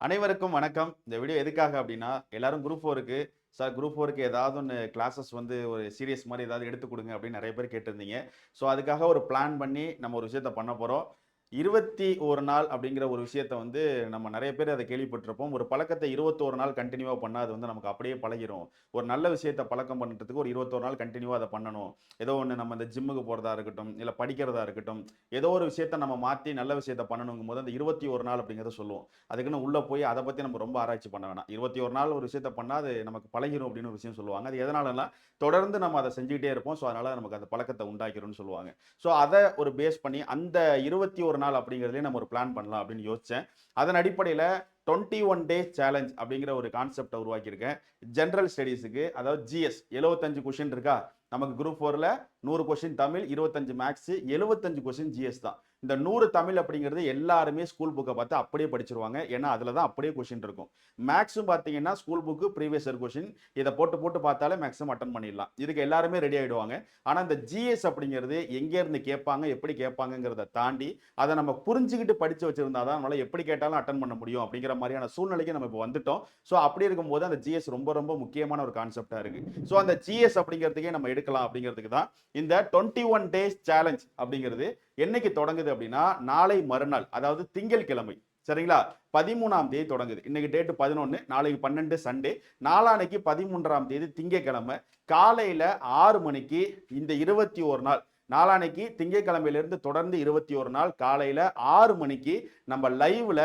அனைவருக்கும் வணக்கம். இந்த வீடியோ எதுக்காக அப்படின்னா எல்லாரும் குரூப் ஃபோருக்கு சார் குரூப் ஃபோருக்கு ஏதாவது ஒன்று கிளாஸஸ் வந்து ஒரு சீரியஸ் மாதிரி ஏதாவது எடுத்து கொடுங்க அப்படின்னு நிறைய பேர் கேட்டிருந்தீங்க. ஸோ அதுக்காக ஒரு பிளான் பண்ணி நம்ம ஒரு விஷயத்த பண்ண போகிறோம் இருபத்தி ஒரு நாள் அப்படிங்கிற ஒரு விஷயத்த வந்து நம்ம நிறைய பேர் அதை கேள்விப்பட்டிருப்போம். ஒரு பழக்கத்தை இருபத்தோரு நாள் கண்டினியூவாக பண்ணால் அது வந்து நமக்கு அப்படியே பழகிரும். ஒரு நல்ல விஷயத்தை பழக்கம் பண்ணுறதுக்கு ஒரு இருபத்தோரு நாள் கண்டினியூவாக அதை பண்ணணும். ஏதோ ஒன்று நம்ம இந்த ஜிம்முக்கு போகிறதா இருக்கட்டும் இல்லை படிக்கிறதா இருக்கட்டும் ஏதோ ஒரு விஷயத்த நம்ம மாற்றி நல்ல விஷயத்த பண்ணணுங்கும் போது அந்த இருபத்தி ஒரு நாள் அப்படிங்கிறத சொல்லுவோம். அதுக்குன்னு உள்ளே போய் அதை பற்றி நம்ம ரொம்ப ஆராய்ச்சி பண்ண வேணாம். இருபத்தி ஒரு நாள் ஒரு விஷயத்த பண்ணால் அது நமக்கு பழகிரும் அப்படின்னு ஒரு விஷயம் சொல்லுவாங்க. அது எதனாலனா தொடர்ந்து நம்ம அதை செஞ்சுக்கிட்டே இருப்போம். ஸோ அதனால் நமக்கு அந்த பழக்கத்தை உண்டாக்கிறோம்னு சொல்லுவாங்க. ஸோ அதை ஒரு பேஸ் பண்ணி அந்த இருபத்தி ஒரு நாள் அப்படிங்கிறதுலேயே நம்ம ஒரு பிளான் பண்ணலாம் அப்படின்னு யோசித்தேன் அதன் அடிப்படையில் டுவெண்ட்டி ஒன் டே சேலஞ்ச் அப்படிங்கிற ஒரு கான்செப்டை உருவாக்கியிருக்கேன். ஜென்ரல் ஸ்டடீஸுக்கு அதாவது ஜிஎஸ் எழுபத்தஞ்சு கொஷின் இருக்கா? நமக்கு குரூப் ஃபோரில் நூறு கொஷின் தமிழ் இருபத்தஞ்சு மேக்ஸு எழுபத்தஞ்சு கொஷின் ஜிஎஸ் தான். இந்த நூறு தமிழ் அப்படிங்கிறது எல்லாருமே ஸ்கூல் புக்கை பார்த்து அப்படியே படிச்சிருவாங்க. ஏன்னா அதில் தான் அப்படியே கொஷின் இருக்கும். மேக்ஸும் பார்த்தீங்கன்னா school book previous year question இதை போட்டு போட்டு பார்த்தாலே மேக்ஸிமம் அட்டன் பண்ணிடலாம். இதுக்கு எல்லாருமே ரெடி ஆகிடுவாங்க ஆனால் இந்த ஜிஎஸ் அப்படிங்கிறது எங்கேருந்து கேட்பாங்க எப்படி கேட்பாங்கங்கிறத தாண்டி அதை நம்ம புரிஞ்சுக்கிட்டு படித்து வச்சுருந்தா தான் நம்மளால் எப்படி கேட்டாலும் அட்டன் பண்ண முடியும் அப்படிங்கிற மாதிரியான சூழ்நிலைக்கு நம்ம இப்போ வந்துட்டோம். ஸோ அப்படி இருக்கும்போது அந்த ஜிஎஸ் ரொம்ப ரொம்ப முக்கியமான ஒரு கான்செப்டாக இருக்குது ஸோ அந்த ஜிஎஸ் அப்படிங்கிறதுக்கே நம்ம எடுக்கலாம் அப்படிங்கிறதுக்கு தான் இந்த டுவெண்ட்டி ஒன் டேஸ் சேலஞ்ச் அப்படிங்கிறது என்னைக்கு தொடங்குது அப்படின்னா நாளை மறுநாள் அதாவது திங்கட்கிழமை சரிங்களா? பதிமூணாம் தேதி தொடங்குது. இன்னைக்கு டேட்டு பதினொன்று நாளைக்கு பன்னெண்டு சண்டே நாளானைக்கு பதிமூன்றாம் தேதி திங்கட்கிழமை காலையில் ஆறு மணிக்கு இந்த இருபத்தி ஒரு நாள் நாளானைக்கு திங்கட்கிழமையிலிருந்து தொடர்ந்து இருபத்தி ஒரு நாள் காலையில் ஆறு மணிக்கு நம்ம லைவ்ல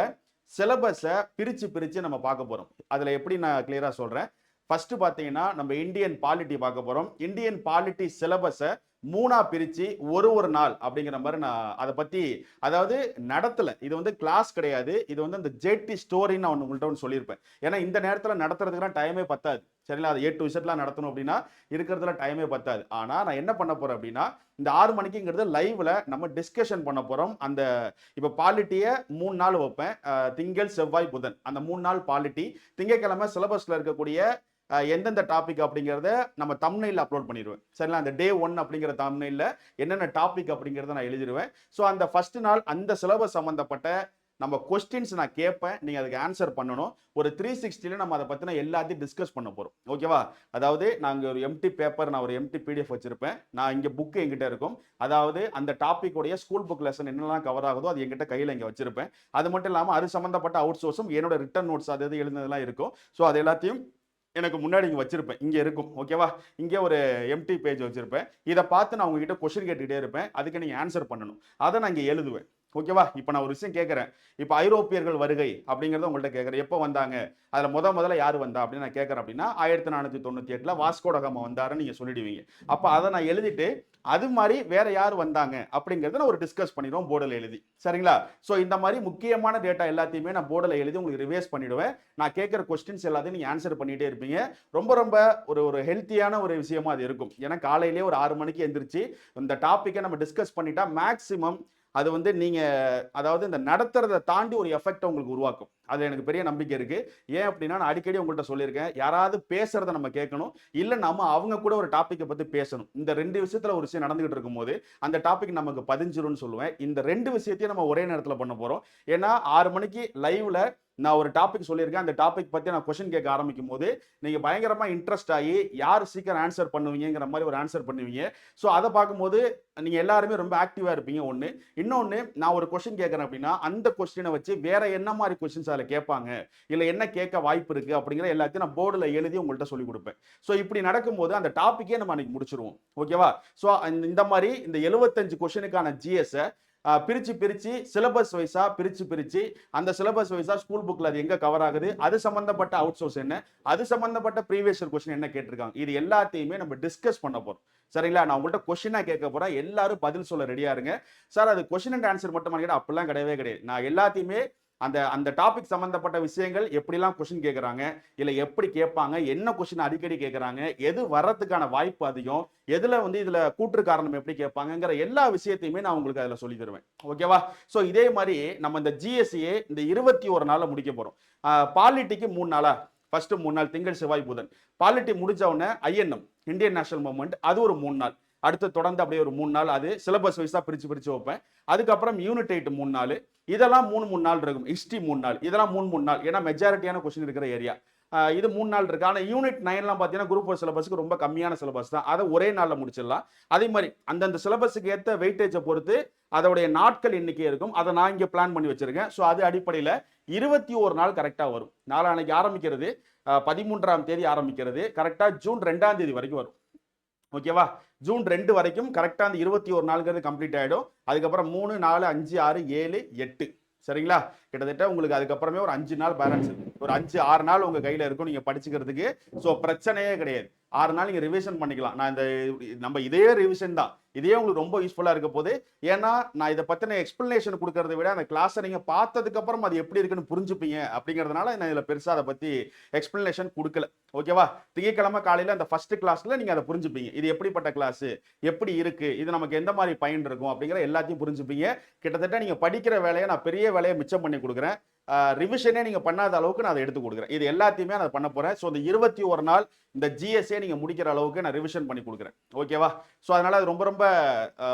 சிலபஸை பிரித்து பிரித்து நம்ம பார்க்க போகிறோம் அதில் எப்படி நான் கிளியராக சொல்கிறேன் ஃபர்ஸ்ட் பார்த்தீங்கன்னா நம்ம இந்தியன் பாலிட்டி பார்க்க போகிறோம் இந்தியன் பாலிட்டி சிலபஸை மூணா பிரித்து ஒரு ஒரு நாள் அப்படிங்கிற மாதிரி நான் அதை பற்றி அதாவது நடத்தலை. இது வந்து கிளாஸ் கிடையாது. இது வந்து அந்த ஜேடி ஸ்டோரின்னு நான் ஒன்று உங்கள்கிட்ட ஒன்று சொல்லியிருப்பேன். ஏன்னா இந்த நேரத்தில் நடத்துறதுக்குலாம் டைமே பத்தாது. சரிங்களா? அது ஏ டு விசட்லாம் நடத்தணும் அப்படின்னா இருக்கிறதுல டைமே பத்தாது. ஆனால் நான் என்ன பண்ண போகிறேன் அப்படின்னா இந்த ஆறு மணிக்குங்கிறது லைவ்ல நம்ம டிஸ்கஷன் பண்ண போகிறோம் அந்த இப்போ பாலிட்டியை மூணு நாள் வைப்பேன். திங்கள் செவ்வாய் புதன். அந்த மூணு நாள் பாலிட்டி. திங்கட்கிழமை சிலபஸில் இருக்கக்கூடிய எந்தெந்த டாபிக் அப்படிங்கிறத நம்ம தம்னையில் அப்லோட் பண்ணிடுவேன். சரிங்களா? அந்த டே ஒன் அப்படிங்கிற தம்னையில் என்னென்ன டாபிக் அப்படிங்கிறத நான் எழுதிடுவேன். ஸோ அந்த ஃபர்ஸ்ட் நாள் அந்த சிலபஸ் சம்மந்தப்பட்ட நம்ம கொஸ்டின்ஸ் நான் கேட்பேன். நீங்கள் அதுக்கு ஆன்சர் பண்ணணும். ஒரு த்ரீ சிக்ஸ்டியில் நம்ம அதை பற்றின எல்லாத்தையும் டிஸ்கஸ் பண்ண போகிறோம் ஓகேவா அதாவது நாங்கள் ஒரு எம்டி பேப்பர் நான் ஒரு எம்டி பிடிஎஃப் வச்சுருப்பேன். நான் இங்கே புக்கு எங்கிட்ட இருக்கும். அதாவது அந்த டாப்பிக்குடைய ஸ்கூல் புக் லெசன் என்னெல்லாம் கவர் ஆகுதோ அது எங்கிட்ட கையில் இங்கே வச்சுருப்பேன். அது மட்டும் இல்லாமல் அது சம்மந்தப்பட்ட அவுட் சோர்ஸும் என்னோட ரிட்டன் நோட்ஸ் அது எது எழுந்ததெல்லாம் இருக்கும். ஸோ அது எல்லாத்தையும் எனக்கு முன்னாடி இங்கே வச்சிருப்பேன். இங்கே இருக்கும். ஓகேவா இங்கே ஒரு எம்டி பேஜ் வச்சிருப்பேன். இதை பார்த்து நான் உங்ககிட்ட கொஷின் கேட்டுக்கிட்டே இருப்பேன். அதுக்கு நீங்கள் ஆன்சர் பண்ணணும். அதை நான் இங்கே எழுதுவேன். ஓகேவா இப்போ நான் ஒரு விஷயம் கேட்குறேன் இப்போ ஐரோப்பியர்கள் வருகை அப்படிங்கிறத உங்கள்கிட்ட கேட்குறேன் எப்போ வந்தாங்க? அதில் முத முதல்ல யார் வந்தா? அப்படின்னு நான் கேட்குறேன் அப்படின்னா ஆயிரத்தி நானூற்றி தொண்ணூற்றி எட்டில் வாஸ்கோடகாமா வந்தாருன்னு நீங்கள் சொல்லிடுவீங்க. அப்போ அதை நான் எழுதிட்டு அது மாதிரி வேற யார் வந்தாங்க? அப்படிங்கிறத நான் ஒரு டிஸ்கஸ் பண்ணிடுவோம் போர்டில் எழுதி. சரிங்களா? ஸோ இந்த மாதிரி முக்கியமான டேட்டா எல்லாத்தையுமே நான் போர்டில் எழுதி உங்களுக்கு ரிவைஸ் பண்ணிடுவேன். நான் கேட்குற கொஸ்டின்ஸ் எல்லாத்தையும் நீங்கள் ஆன்சர் பண்ணிகிட்டே இருப்பீங்க. ரொம்ப ரொம்ப ஒரு ஒரு ஹெல்த்தியான ஒரு விஷயமா அது இருக்கும். ஏன்னா காலையிலேயே ஒரு ஆறு மணிக்கு எந்திரிச்சு இந்த டாப்பிக்கை நம்ம டிஸ்கஸ் பண்ணிட்டா மேக்ஸிமம் அது வந்து நீங்கள் அதாவது இந்த நடத்துறதை தாண்டி ஒரு எஃபெக்டை உங்களுக்கு உருவாக்கும். அது எனக்கு பெரிய நம்பிக்கை இருக்குது ஏன் அப்படின்னா நான் அடிக்கடி உங்கள்கிட்ட சொல்லியிருக்கேன் யாராவது பேசுறத நம்ம கேட்கணும். இல்லை நம்ம அவங்க கூட ஒரு டாப்பிக்கை பற்றி பேசணும். இந்த ரெண்டு விஷயத்தில் ஒரு விஷயம் நடந்துகிட்டு இருக்கும்போது அந்த டாபிக் நமக்கு பதிஞ்சிரும்னு சொல்லுவேன். இந்த ரெண்டு விஷயத்தையும் நம்ம ஒரே நேரத்தில் பண்ண போகிறோம் ஏன்னா ஆறு மணிக்கு லைவில் நான் ஒரு டாபிக் சொல்லியிருக்கேன். அந்த டாபிக் பற்றி நான் கொஷின் கேட்க ஆரம்பிக்கும் போது நீங்கள் பயங்கரமாக இன்ட்ரெஸ்ட் ஆகி யார் சீக்கிரம் ஆன்சர் பண்ணுவீங்கிற மாதிரி ஒரு ஆன்சர் பண்ணுவீங்க. ஸோ அதை பார்க்கும்போது நீங்கள் எல்லாருமே ரொம்ப ஆக்டிவாக இருப்பீங்க. ஒன்று இன்னொன்று நான் ஒரு கொஷின் கேட்குறேன் அப்படின்னா அந்த கொஸ்டினை வச்சு வேற என்ன மாதிரி கொஸ்டின்ஸ் அதில் கேட்பாங்க? இல்லை என்ன கேட்க வாய்ப்பு இருக்குது அப்படிங்கிற எல்லாத்தையும் நான் போர்டில் எழுதி உங்கள்கிட்ட சொல்லி கொடுப்பேன். ஸோ இப்படி நடக்கும்போது அந்த டாப்பிக்கே நம்ம அன்றைக்கி முடிச்சிருவோம். ஓகேவா ஸோ இந்த மாதிரி இந்த எழுபத்தஞ்சு கொஸ்டினுக்கான ஜிஎஸ்ஸை பிரித்து பிரித்து சிலபஸ் வைஸாக பிரித்து பிரித்து அந்த சிலபஸ் வைஸாக ஸ்கூல் புக்கில் அது எங்கே கவர் ஆகுது? அது சம்மந்தப்பட்ட அவுட் சோர்ஸ் என்ன? அது சம்மந்தப்பட்ட ப்ரீவியஸ் கொஸ்டின் என்ன கேட்டிருக்காங்க? இது எல்லாத்தையுமே நம்ம டிஸ்கஸ் பண்ண போகிறோம் சரிங்களா? நான் உங்கள்கிட்ட கொஸ்டினாக கேட்க போகிறேன் எல்லாரும் பதில் சொல்ல ரெடியாக இருங்க. சார் அது கொஸ்டின் அண்ட் ஆன்சர் மட்டும் கேட்டால் அப்படிலாம் கிடையவே கிடையாது. நான் எல்லாத்தையுமே அந்த அந்த டாபிக் சம்பந்தப்பட்ட விஷயங்கள் எப்படிலாம் கொஷின் கேட்குறாங்க இல்லை எப்படி கேட்பாங்க? என்ன கொஷின் அடிக்கடி கேட்குறாங்க எது வர்றதுக்கான வாய்ப்பு அதிகம்? எதில் வந்து இதில் கூற்று காரணம் எப்படி கேட்பாங்கங்கிற எல்லா விஷயத்தையுமே நான் உங்களுக்கு அதில் சொல்லி தருவேன். ஓகேவா ஸோ இதே மாதிரி நம்ம இந்த ஜிஎஸ்சியை இந்த இருபத்தி ஒரு நாளில் முடிக்க போகிறோம் பாலிட்டிக்கு மூணு நாளா? ஃபர்ஸ்ட் மூணு நாள். திங்கள் செவ்வாய் புதன். பாலிட்டி முடிஞ்ச உடனே ஐஎன்எம் இந்தியன் நேஷனல் மூவ்மெண்ட் அது ஒரு மூணு நாள். அடுத்து தொடர்ந்து அப்படியே ஒரு மூணு நாள் அது சிலபஸ் வைஸாக பிரித்து பிரித்து வைப்பேன். அதுக்கப்புறம் யூனிட் எயிட் மூணு நாள். இதெல்லாம் மூணு மூணு நாள் இருக்கும். ஹிஸ்ட்ரி மூணு நாள். இதெல்லாம் மூணு மூணு நாள். ஏன்னா மெஜாரிட்டியான கொஸ்டின் இருக்கிற ஏரியா இது மூணு நாள் இருக்கு. ஆனால் யூனிட் நைன்லாம் பார்த்தீங்கன்னா குரூப் ஒரு சிலபஸ்க்கு ரொம்ப கம்மியான சிலபஸ் தான். அதை ஒரே நாளில் முடிச்சிடலாம். அதே மாதிரி அந்தந்த சிலபஸுக்கு ஏற்ற வெயிட்டேஜை பொறுத்து அதோடைய நாட்கள் எண்ணிக்கை இருக்கும். அதை நான் இங்கே பிளான் பண்ணி வச்சிருக்கேன். ஸோ அது அடிப்படையில் இருபத்தி ஒரு நாள் கரெக்டாக வரும். நாளானைக்கு ஆரம்பிக்கிறது பதிமூன்றாம் தேதி ஆரம்பிக்கிறது. கரெக்டாக ஜூன் ரெண்டாம் தேதி வரைக்கும் வரும். ஓகேவா ஜூன் ரெண்டு வரைக்கும் கரெக்டாக அந்த இருபத்தி ஒரு நாளுங்கிறது கம்ப்ளீட் ஆகிடும் அதுக்கப்புறம் மூணு நாலு அஞ்சு ஆறு ஏழு எட்டு. சரிங்களா? கிட்டத்தட்ட உங்களுக்கு அதுக்கப்புறமே ஒரு அஞ்சு நாள் பேலன்ஸ் இருக்கு. ஒரு அஞ்சு ஆறு நாள் உங்க கையில இருக்கும் நீங்க படிச்சுக்கிறதுக்கு. ஸோ பிரச்சனையே கிடையாது. ஆறு நாள் நீங்க ரிவிஷன் பண்ணிக்கலாம். நான் இந்த நம்ம இதே ரிவிஷன் தான். இதே உங்களுக்கு ரொம்ப யூஸ்ஃபுல்லா இருக்க போது ஏன்னா நான் இதை பத்தின எக்ஸ்பிளனேஷன் கொடுக்கறத விட அந்த கிளாஸை நீங்க பார்த்ததுக்கு அப்புறம் அது எப்படி இருக்குன்னு புரிஞ்சுப்பீங்க அப்படிங்கிறதுனால நான் இதுல பெருசா அதை பத்தி எக்ஸ்பிளனேஷன் கொடுக்கல. ஓகேவா திங்கக்கிழமை காலையில அந்த ஃபர்ஸ்ட் கிளாஸ்ல நீங்க அதை புரிஞ்சுப்பீங்க. இது எப்படிப்பட்ட கிளாஸ் எப்படி இருக்கு? இது நமக்கு எந்த மாதிரி பயன் இருக்கும்? அப்படிங்கிற எல்லாத்தையும் புரிஞ்சுப்பீங்க. கிட்டத்தட்ட நீங்க படிக்கிற வேலையை நான் பெரிய வேலையை மிச்சம் பண்ணி கொடுக்குறேன். ரிவிஷனே நீங்க பண்ணாத அளவுக்கு நான் அதை எடுத்து கொடுக்குறேன். இது எல்லாத்தையுமே நான் பண்ண போறேன். ஸோ இந்த இருபத்தி ஒரு நாள் இந்த ஜிஎஸ்ஏ நீங்க முடிக்கிற அளவுக்கு நான் ரிவிஷன் பண்ணி கொடுக்குறேன். ஓகேவா ஸோ அதனால அது ரொம்ப ரொம்ப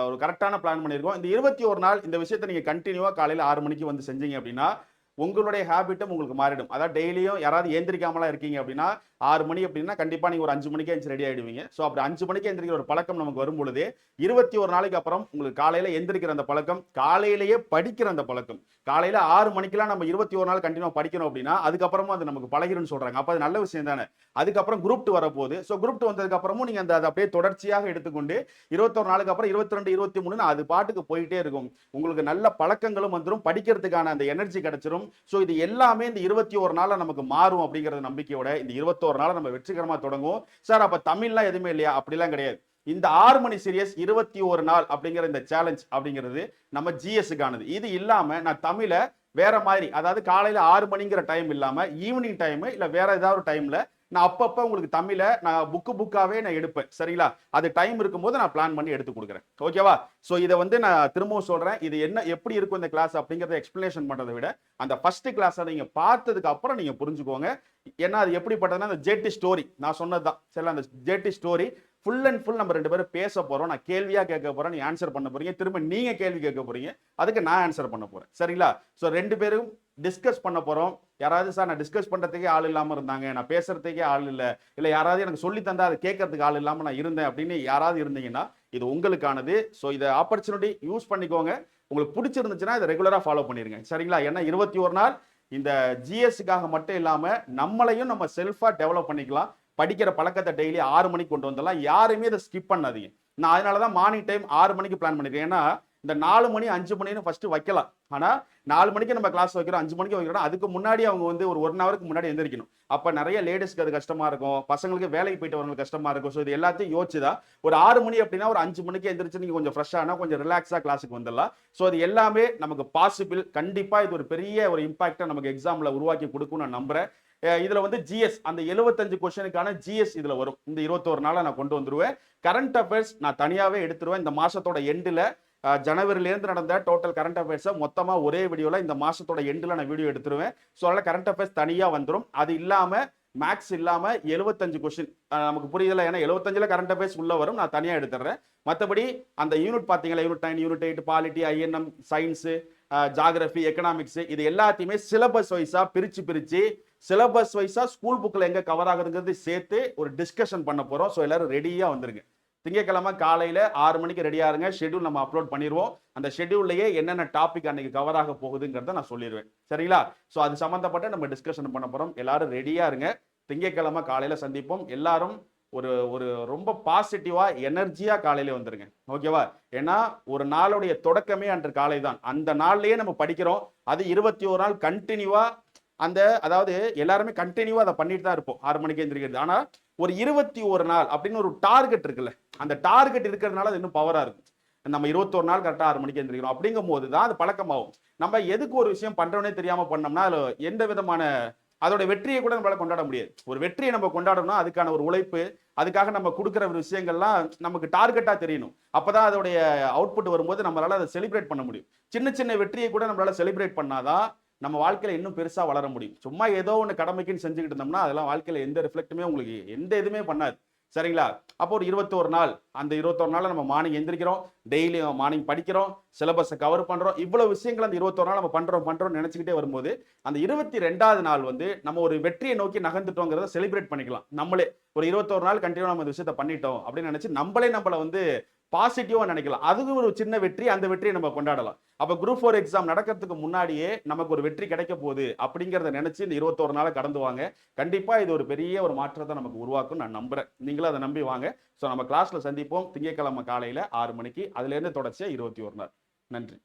ஒரு கரெக்டான பிளான் பண்ணியிருக்கோம். இந்த இருபத்தி ஒரு நாள் இந்த விஷயத்தை நீங்க கண்டினியூவா காலையில் ஆறு மணிக்கு வந்து செஞ்சீங்க அப்படின்னா உங்களுடைய ஹேபிட்டும் உங்களுக்கு மாறிடும். அதாவது டெய்லியும் யாராவது ஏந்திரிக்காமலாம் இருக்கீங்க அப்படின்னா ஆறு மணி அப்படின்னா கண்டிப்பாக நீங்கள் ஒரு அஞ்சு மணிக்கே எழுந்து ரெடி ஆகிடுவீங்க ஸோ அப்படி அஞ்சு மணிக்கு எந்திரிக்கிற ஒரு பழக்கம் நமக்கு வரும் பொழுது இருபத்தி ஒரு நாளைக்கு அப்புறம் உங்களுக்கு காலையில் எந்திரிக்கிற அந்த பழக்கம் காலையிலேயே படிக்கிற அந்த பழக்கம். காலையில் ஆறு மணிக்கெல்லாம் நம்ம இருபத்தி ஒரு நாள் கண்டினியூ படிக்கணும் அப்படின்னா அதுக்கப்புறமா அது நமக்கு பழகிடும்னு சொல்கிறாங்க அப்போ அது நல்ல விஷயம் தானே? அதுக்கப்புறம் குரூப் டூ வரப்போகுது. ஸோ குரூப் டூ வந்ததுக்கப்புறமும் நீங்கள் அந்த அதை அப்படியே தொடர்ச்சியாக எடுத்துக்கொண்டு இருபத்தொரு நாளுக்கு அப்புறம் இருபத்தி ரெண்டு இருபத்தி மூணு அது பாட்டுக்கு போயிட்டே இருக்கும். உங்களுக்கு நல்ல பழக்கங்களும் வந்துடும் படிக்கிறதுக்கான அந்த எனர்ஜி கிடைச்சிரும். ஸோ இது எல்லாமே இந்த இருபத்தி ஒரு நாளில் நமக்கு மாறும் அப்படிங்கிற நம்பிக்கையோட இந்த இருபத்தோரு நாளை நம்ம வெற்றிகரமா தொடங்குவோம். சார் அப்ப தமிழ்லாம் எதுவுமே இல்லையா? அப்படிலாம் கிடையாது. இந்த ஆறு மணி சீரியஸ் இருபத்தி ஒரு நாள் அப்படிங்கிற இந்த சேலஞ்ச் அப்படிங்கிறது நம்ம ஜிஎஸ்க்கானது இது இல்லாம நான் தமிழை வேற மாதிரி அதாவது காலையில ஆறு மணிங்கிற டைம் இல்லாம ஈவினிங் டைம் இல்ல வேற ஏதாவது ஒரு டைம்ல நான் அப்பப்ப உங்களுக்கு தமிழை நான் புக்கு புக்காவே நான் எடுப்பேன். சரிங்களா? அது டைம் இருக்கும்போது நான் பிளான் பண்ணி எடுத்து கொடுக்குறேன். ஓகேவா ஸோ இதை வந்து நான் திரும்பவும் சொல்றேன். இது என்ன எப்படி இருக்கும் இந்த கிளாஸ் அப்படிங்கிறத எக்ஸ்பிளனேஷன் பண்றதை விட அந்த ஃபர்ஸ்ட் கிளாஸை நீங்க பார்த்ததுக்கு அப்புறம் நீங்க புரிஞ்சுக்கோங்க. ஏன்னா அது எப்படிப்பட்டதுன்னா அந்த ஜேடி ஸ்டோரி நான் சொன்னது தான் சரி அந்த JD story full and full நம்ம ரெண்டு பேரும் பேச போகிறோம் நான் கேள்வியாக கேட்க போகிறேன் நீ ஆன்சர் பண்ண போறீங்க. திரும்ப நீங்கள் கேள்வி கேட்க போறீங்க. அதுக்கு நான் ஆன்சர் பண்ண போகிறேன் சரிங்களா? ஸோ ரெண்டு பேரும் டிஸ்கஸ் பண்ண போகிறோம் யாராவது சார் நான் டிஸ்கஸ் பண்ணுறதுக்கே ஆள் இல்லாமல் இருந்தாங்க. நான் பேசுறதுக்கே ஆள் இல்லை. இல்லை யாராவது எனக்கு சொல்லி தந்தா அதை கேட்கறதுக்கு ஆள் இல்லாமல் நான் இருந்தேன் அப்படின்னு யாராவது இருந்தீங்கன்னா இது உங்களுக்கானது. ஸோ இதை ஆப்பர்ச்சுனிட்டி யூஸ் பண்ணிக்கோங்க. உங்களுக்கு பிடிச்சிருந்துச்சுன்னா இதை ரெகுலராக ஃபாலோ பண்ணிருங்க. சரிங்களா? ஏன்னா இருபத்தி ஒரு நாள் இந்த ஜிஎஸ்க்காக மட்டும் இல்லாமல் நம்மளையும் நம்ம செல்ஃபாக டெவலப் பண்ணிக்கலாம். படிக்கிற பழக்கத்தை டெய்லி ஆறு மணிக்கு கொண்டு வந்துடலாம். யாருமே இதை ஸ்கிப் பண்ணாதீங்க. நான் அதனால தான் மார்னிங் டைம் ஆறு மணிக்கு பிளான் பண்ணிருக்கேன். ஏன்னா இந்த நாலு மணி அஞ்சு மணின்னு ஃபர்ஸ்ட் வைக்கலாம். ஆனால் நாலு மணிக்கு நம்ம கிளாஸ் வைக்கிறோம் அஞ்சு மணிக்கு வைக்கிறோம் அதுக்கு முன்னாடி அவங்க வந்து ஒரு ஒன் ஹவருக்கு முன்னாடி எந்திரிக்கணும். அப்போ நிறைய லேடிஸ்க்கு அது கஷ்டமா இருக்கும். பசங்களுக்கு வேலைக்கு போயிட்டு வரவங்களுக்கு கஷ்டமா இருக்கும். ஸோ இது எல்லாத்தையும் யோசிச்சுதான். ஒரு ஆறு மணி அப்படின்னா ஒரு அஞ்சு மணிக்கு எந்திரிச்சு நீங்கள் கொஞ்சம் ஃப்ரெஷ்ஷானா கொஞ்சம் ரிலாக்ஸாக கிளாஸுக்கு வந்துடலாம். ஸோ அது எல்லாமே நமக்கு பாசிபிள் கண்டிப்பாக இது ஒரு பெரிய ஒரு இம்பாக்டை நமக்கு எக்ஸாமில் உருவாக்கி கொடுக்கும் நான் நம்புறேன். இதில் வந்து ஜிஎஸ் அந்த எழுபத்தஞ்சு கொஷனுக்கான ஜிஎஸ் இதில் வரும். இந்த இருபத்தோரு நாளை நான் கொண்டு வந்துருவேன். கரண்ட் அஃபேர்ஸ் நான் தனியாகவே எடுத்துருவேன். இந்த மாதத்தோட எண்டில் ஜனவரிலேருந்து நடந்த டோட்டல் கரண்ட் அஃபேர்ஸை மொத்தமாக ஒரே வீடியோவில் இந்த மாதத்தோட எண்டில் நான் வீடியோ எடுத்துருவேன். ஸோ அதனால் கரண்ட் அஃபேர்ஸ் தனியாக வந்துடும் அது இல்லாமல் மேக்ஸ் இல்லாமல் எழுபத்தஞ்சு கொஷின் நமக்கு புரியல ஏன்னா எழுபத்தஞ்சில் கரண்ட் அஃபேர்ஸ் உள்ள வரும். நான் தனியாக எடுத்துடுறேன் மற்றபடி அந்த யூனிட் பார்த்தீங்களா unit nine unit eight polity INM science geography economics இது எல்லாத்தையுமே சிலபஸ் வைஸாக பிரித்து பிரித்து சிலபஸ் வைஸாக ஸ்கூல் புக்கில் எங்கே கவர் ஆகுதுங்கிறது சேர்த்து ஒரு டிஸ்கஷன் பண்ண போகிறோம் ஸோ எல்லாரும் ரெடியாக வந்துருங்க. திங்கக்கிழமை காலையில் ஆறு மணிக்கு ரெடியாக இருங்க. ஷெட்யூல் நம்ம அப்லோட் பண்ணிடுவோம் அந்த ஷெட்யூல்லையே என்னென்ன டாபிக் அன்னைக்கு கவர் ஆக போகுதுங்கிறத நான் சொல்லிடுவேன் சரிங்களா? ஸோ அது சம்மந்தப்பட்ட நம்ம டிஸ்கஷன் பண்ண போகிறோம் எல்லாரும் ரெடியாக இருங்க. திங்கக்கிழமை காலையில் சந்திப்போம். எல்லாரும் ஒரு ஒரு ரொம்ப பாசிட்டிவாக எனர்ஜியாக காலையில் வந்துருங்க. ஓகேவா ஏன்னா ஒரு நாளுடைய தொடக்கமே அன்று காலை தான் அந்த நாள்லேயே நம்ம படிக்கிறோம். அது இருபத்தி ஒரு நாள் கண்டினியூவாக அந்த அதாவது எல்லாருமே கண்டினியூவா அதை பண்ணிட்டு தான் இருப்போம். ஆறு மணிக்கு எந்திரிக்கிறது. ஆனா ஒரு இருபத்தி ஒரு நாள் அப்படின்னு ஒரு டார்கெட் இருக்குல்ல. அந்த டார்கெட் இருக்கிறதுனால அது இன்னும் பவரா இருக்கும். நம்ம இருபத்தொரு நாள் கரெக்டாக ஆறு மணிக்கு எந்திரிக்கிறோம். அப்படிங்கும் போது தான் அது பழக்கமாகும். நம்ம எதுக்கு ஒரு விஷயம் பண்ணுறோன்னே தெரியாமல் பண்ணோம்னா அதில் எந்த விதமான அதோட வெற்றியை கூட நம்மளால் கொண்டாட முடியாது. ஒரு வெற்றியை நம்ம கொண்டாடணும்னா அதுக்கான ஒரு உழைப்பு அதுக்காக நம்ம கொடுக்குற ஒரு விஷயங்கள்லாம் நமக்கு டார்கெட்டாக தெரியணும். அப்போ தான் அதோடைய அவுட்புட் வரும்போது நம்மளால் அதை செலிப்ரேட் பண்ண முடியும். சின்ன சின்ன வெற்றியை கூட நம்மளால் செலிப்ரேட் பண்ணாதான் நம்ம வாழ்க்கையில் இன்னும் பெருசாக வளர முடியும். சும்மா ஏதோ ஒன்று கடமைக்குன்னு செஞ்சுக்கிட்டு இருந்தோம்னா அதெல்லாம் வாழ்க்கையில் எந்த ரிஃப்ளெக்ட்டுமே உங்களுக்கு எந்த இதுவுமே பண்ணாது. சரிங்களா? அப்போ ஒரு இருபத்தோரு நாள் அந்த இருபத்தோரு நாள் நம்ம மார்னிங் எந்திரிக்கிறோம் டெய்லி மார்னிங் படிக்கிறோம் சிலபஸை கவர் பண்ணுறோம் இவ்வளோ விஷயங்கள் அந்த இருபத்தோரு நாள் நம்ம பண்ணுறோம் பண்ணுறோம்னு நினச்சிக்கிட்டே வரும்போது அந்த இருபத்தி ரெண்டாவது நாள் வந்து நம்ம ஒரு வெற்றியை நோக்கி நகர்ந்துட்டோங்கிறத செலிப்ரேட் பண்ணிக்கலாம். நம்மளே ஒரு இருபத்தோரு நாள் கண்டினியூ நம்ம இந்த விஷயத்த பண்ணிட்டோம் அப்படின்னு நினச்சி நம்மளே நம்மளை வந்து பாசிட்டிவாக நினைக்கலாம். அதுக்கு ஒரு சின்ன வெற்றி அந்த வெற்றியை நம்ம கொண்டாடலாம். அப்போ குரூப் ஃபோர் எக்ஸாம் நடக்கிறதுக்கு முன்னாடியே நமக்கு ஒரு வெற்றி கிடைக்க போகுது அப்படிங்கிறத நினச்சி இந்த இருபத்தோரு நாளை கடந்து வாங்க. கண்டிப்பாக இது ஒரு பெரிய ஒரு மாற்றத்தை நமக்கு உருவாக்கும் நான் நம்புகிறேன் நீங்களும் அதை நம்பி வாங்க. ஸோ நம்ம கிளாஸில் சந்திப்போம். திங்கட்கிழமை காலையில் ஆறு மணிக்கு. அதுலேருந்து தொடர்ச்சியாக இருபத்தி ஒரு நாள். நன்றி.